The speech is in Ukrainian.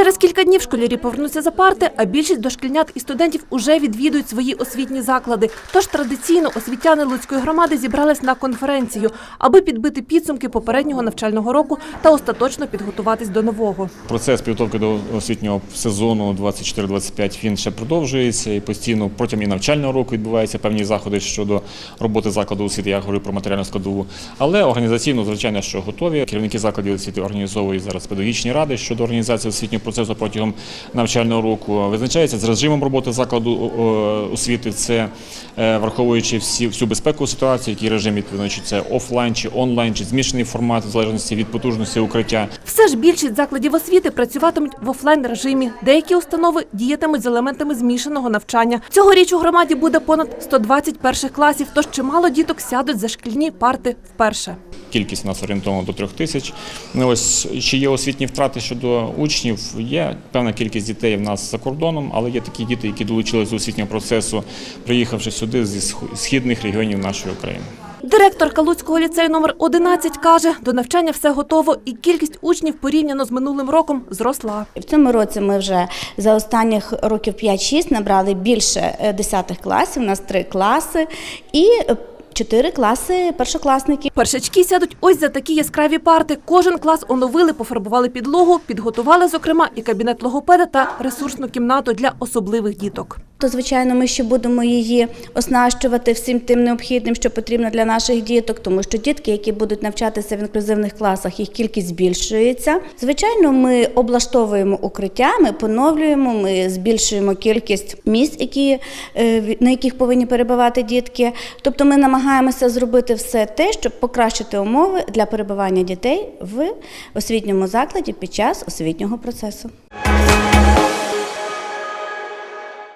Через кілька днів школярі повернуться за парти, а більшість дошкільнят і студентів уже відвідують свої освітні заклади. Тож традиційно освітяни Луцької громади зібрались на конференцію, аби підбити підсумки попереднього навчального року та остаточно підготуватись до нового. Процес підготовки до освітнього сезону 24-25 він ще продовжується і постійно протягом і навчального року відбуваються певні заходи щодо роботи закладу освіти. Я говорю про матеріальну складову. Але організаційно, звичайно, що готові. Керівники закладів освіти організовують зараз педагогічні ради щодо організації освітнього процесу протягом навчального року. Визначається з режимом роботи закладу освіти. Це е, враховуючи всі всю безпекову ситуацію, який режим відповідно, чи це офлайн чи онлайн, чи змішаний формат в залежності від потужності укриття. Все ж більшість закладів освіти працюватимуть в офлайн режимі. Деякі установи діятимуть з елементами змішаного навчання. Цьогоріч у громаді буде понад 120 перших класів, тож чимало діток сядуть за шкільні парти вперше. Кількість у нас орієнтовно до трьох тисяч. Ну, ось чи є освітні втрати щодо учнів? Є певна кількість дітей в нас за кордоном, але є такі діти, які долучилися до освітнього процесу, приїхавши сюди зі східних регіонів нашої України. Директор Калуцького ліцею номер 11 каже, до навчання все готово, і кількість учнів порівняно з минулим роком зросла. В цьому році ми вже за останніх років 5-6 набрали більше е, 10 класів. У нас три класи і е, чотири класи першокласників. Першачки сядуть ось за такі яскраві парти. Кожен клас оновили, пофарбували підлогу, підготували, зокрема, і кабінет логопеда та ресурсну кімнату для особливих діток. То, звичайно, ми ще будемо її оснащувати всім тим необхідним, що потрібно для наших діток, тому що дітки, які будуть навчатися в інклюзивних класах, їх кількість збільшується. Звичайно, ми облаштовуємо укриття, ми поновлюємо, ми збільшуємо кількість місць, які, е, на яких повинні перебувати дітки. Тобто ми намагаємося зробити все те, щоб покращити умови для перебування дітей в освітньому закладі під час освітнього процесу.